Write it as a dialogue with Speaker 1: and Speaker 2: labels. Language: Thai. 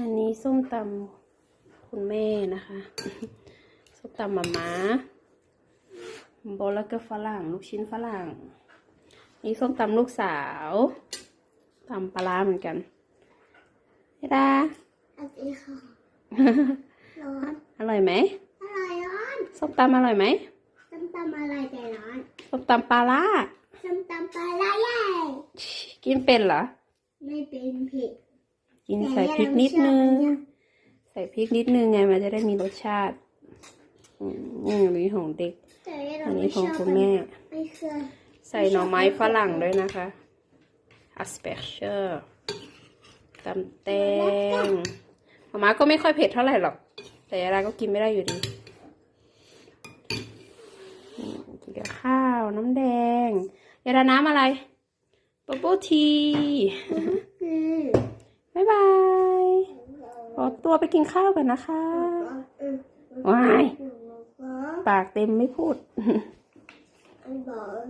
Speaker 1: อันนี้ส้มตำคุณแม่นะคะ ส้มตำมาม่าโบแล้วก็ฝรั่ง ลูกชิ้นฝรั่ง นี่ส้มตำลูกสาวตำปลาร้าเหมือนกันเฮดา
Speaker 2: สวัสดีค่ะร้อน
Speaker 1: อร่อยไหม
Speaker 2: อะไรร้อน
Speaker 1: ส้มตำอร่อยไหม
Speaker 2: ส้มตำอะไรใจร้อน
Speaker 1: ส้มตำปลาร้า
Speaker 2: ส้มตำปลาไหลใหญ่
Speaker 1: กินเป็นเหรอ
Speaker 2: ไม่เป็นผิด
Speaker 1: กินใส่พริกนิดนึง ใส่พริกนิดนึงไงมันจะได้มีรสชาติอืมอันนี้ของเด็ก อันนี้ของคุณแม่ ใส่หน่อไม้ฝรั่งด้วยนะคะอัสเปเชอร์ตำแตงหมาม่าก็ไม่ค่อยเผ็ดเท่าไหร่หรอก แต่ยาดาก็กินไม่ได้อยู่ดีกินกับข้าวน้ำแดงยาดาน้ำอะไรบับเบิ้ลที
Speaker 2: คือ
Speaker 1: บ๊ายบายขอ ตัวไปกินข้าวกันนะคะว้ายปากเต็มไม่พูด
Speaker 2: อันบอก